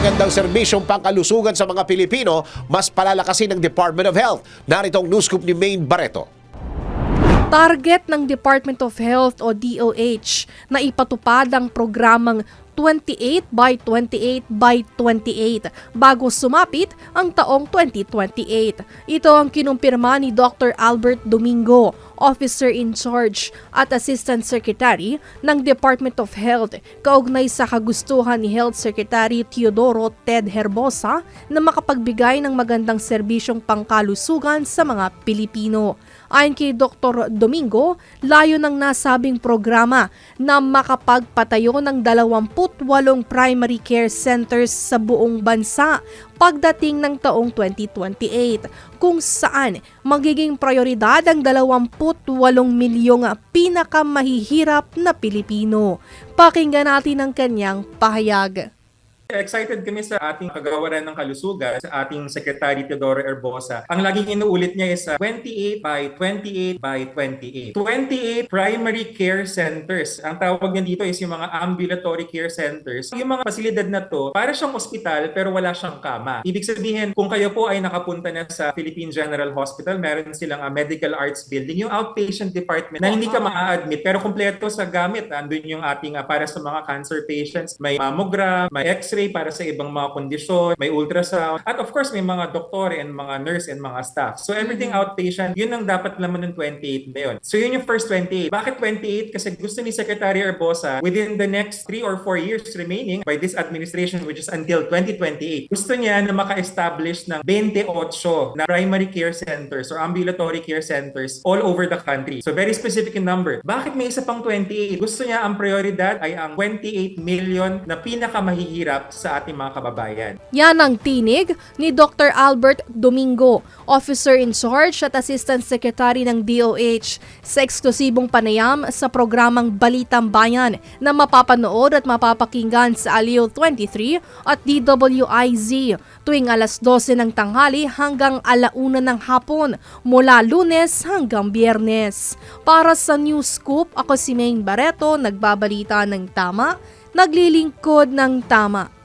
magandang serbisyong pangkalusugan sa mga Pilipino, mas palalakasin ng Department of Health. Narito ang news scoop ni Maine Barreto. Target ng Department of Health o DOH na ipatupad ang programang 28 by 28 by 28 bago sumapit ang taong 2028. Ito ang kinumpirma ni Dr. Albert Domingo, Officer in Charge at Assistant Secretary ng Department of Health kaugnay sa kagustuhan ni Health Secretary Teodoro Ted Herbosa na makapagbigay ng magandang serbisyong pangkalusugan sa mga Pilipino. Ayon kay Dr. Domingo, layo ng nasabing programa na makapagpatayo ng 28 primary care centers sa buong bansa pagdating ng taong 2028 kung saan magiging prioridad ang 28 milyong pinakamahihirap na Pilipino. Pakinggan natin ang kanyang pahayag. Excited kami sa ating kagawaran ng kalusugan, sa ating Secretary Teodoro Herbosa. Ang laging inuulit niya is uh, 28 by 28 by 28. 28 primary care centers. Ang tawag niya dito is yung mga ambulatory care centers. Yung mga pasilidad na to, para siyang ospital pero wala siyang kama. Ibig sabihin, kung kayo po ay nakapunta na sa Philippine General Hospital, meron silang uh, medical arts building, yung outpatient department na hindi ka maa-admit pero kumpleto sa gamit. Andun yung ating uh, para sa mga cancer patients, may mammogram, may x-ray para sa ibang mga kondisyon, may ultrasound, at of course may mga doktor and mga nurse and mga staff. So everything outpatient, yun ang dapat naman ng 28 na yun. So yun yung first 28. Bakit 28? Kasi gusto ni Secretary Erbosa within the next 3 or 4 years remaining by this administration which is until 2028, gusto niya na maka-establish ng 28 na primary care centers or ambulatory care centers all over the country. So very specific in number. Bakit may isa pang 28? Gusto niya ang prioridad ay ang 28 million na pinakamahihirap sa ating mga kababayan. Yan ang tinig ni Dr. Albert Domingo, Officer in Charge at Assistant Secretary ng DOH sa eksklusibong panayam sa programang Balitang Bayan na mapapanood at mapapakinggan sa Aliw 23 at DWIZ tuwing alas 12 ng tanghali hanggang alauna ng hapon mula lunes hanggang biyernes. Para sa News Scoop, ako si Maine Barreto, nagbabalita ng tama, naglilingkod ng tama.